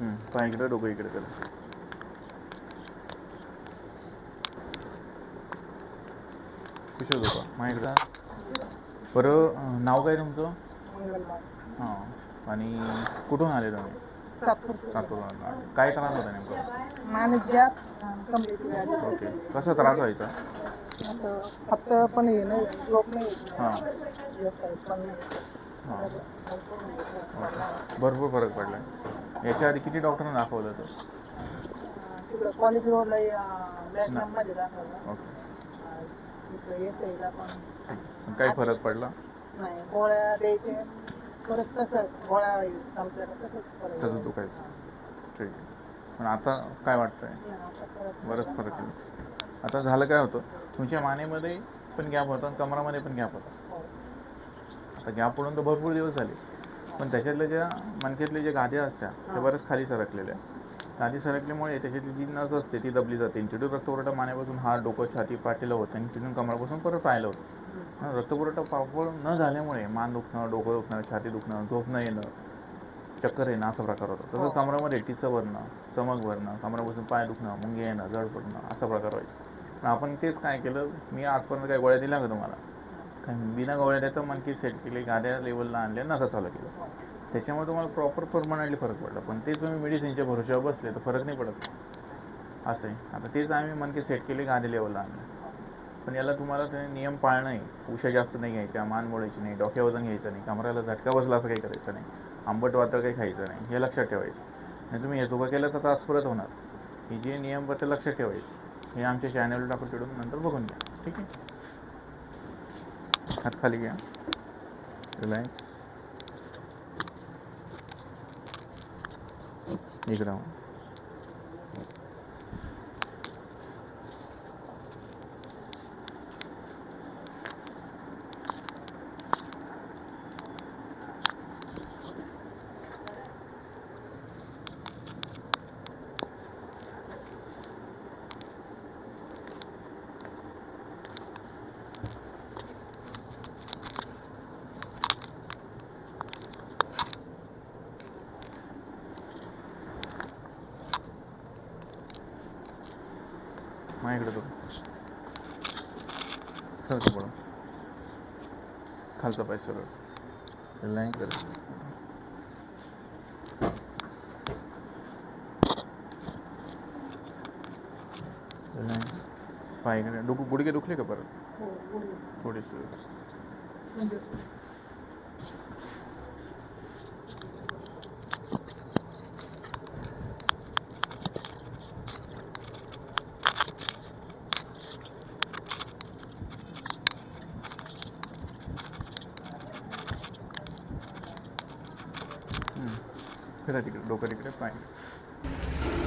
पाय इकडे डोकं इकडे कर. कुशल होता माझ्याकडं बरं नाव काय तुमचं? हां. आणि कुठून आले तुम्ही? सातपूरवरून आले. काय त्रास होता नेमकं? कमरेची ओके. कसा त्रास व्हायचा? असं फक्त पण हे नाही. हां. जास्त आहे, पण हां. ओके. भरपूर फरक पडला याच्या आधी किती डॉक्टरांना दाखवलं होतं? तिकडं कॉलेज रोडला बॅटमध्ये दाखवलं. ओके. अं, तिकडं एस आयला पण. पण काही फरक पडला? नाही गोळ्या द्यायचे. परत तसं गोळ्या संपल्याला तसंच परत. तसं दुखायचं. ठीक आहे. पण आता काय वाटतंय? आता परत बरंच फरक आहे. आता झालं काय होतं? तुमच्या मानेमध्ये पण गॅप होता आणि कमरामध्ये पण गॅप होता. हो. आता गॅप पडून तर भरपूर दिवस झाले. पण त्याच्यातल्या ज्या मणक्यातल्या ज्या गाद्या असत्या त्या बऱ्याच खाली सरकलेल्या गादी सरकल्यामुळे त्याच्यातली जी नस असते ती दबली जाते. तिथून रक्तपुरवठा मानेपासून हात डोकं छाती पाठीला होतं आणि तिथून कमरापासून परत पाहायला होतं. रक्तपुरवठा पापड न झाल्यामुळे मान दुखणं डोकं दुखणं छाती दुखणं झोप न येणं चक्कर येणं असा प्रकार होता. तसंच हो. कमरामध्ये टीचं भरणं चमक भरणं कमरापासून पाय दुखणं मुंगे येणं जड पडणं असा प्रकार व्हायचा. पण आपण तेच काय केलं? मी आजपर्यंत काही गोळ्या दिल्या का तुम्हाला? बिना गोळ्या देता मनकी सेट केली गाद्या लेवलला आणल्या नसा चालू केलं. त्याच्यामुळे तुम्हाला प्रॉपर परमनंटली फरक पडला. पण तेच तुम्ही मेडिसिनच्या भरोश्यावर बसले तर फरक नाही पडत. असं आहे. आता तेच आम्ही मनकी सेट केली गाद्या लेवलला आणलं. पण याला तुम्हाला ते नियम पाळणं आहे. उशा जास्त नाही घ्यायच्या मान मोडायची नाही डोक्या वजन घ्यायचं नाही कमराला झटका बसला असं काही करायचं नाही. आंबट वातळ काही खायचं नाही. हे लक्षात ठेवायचं. आणि तुम्ही हे चुका केलं तर त्रास परत होणार. हे जे नियमबद्दल लक्षात ठेवायचे. हे आमच्या चॅनलवर टाकून तिकडून नंतर बघून घ्या. ठीक आहे? हात खाली घ्या. रिलॅक्स इकडं माझ्याकडे बघ. सरळ पडून खालचा पाय सरळ. लाईन कर रिलॅक्स पाय इकडे डुकू गुडघे दुखले का परत? हो. थोडीशी फिरा तिकडे डोकं तिकडे पाणी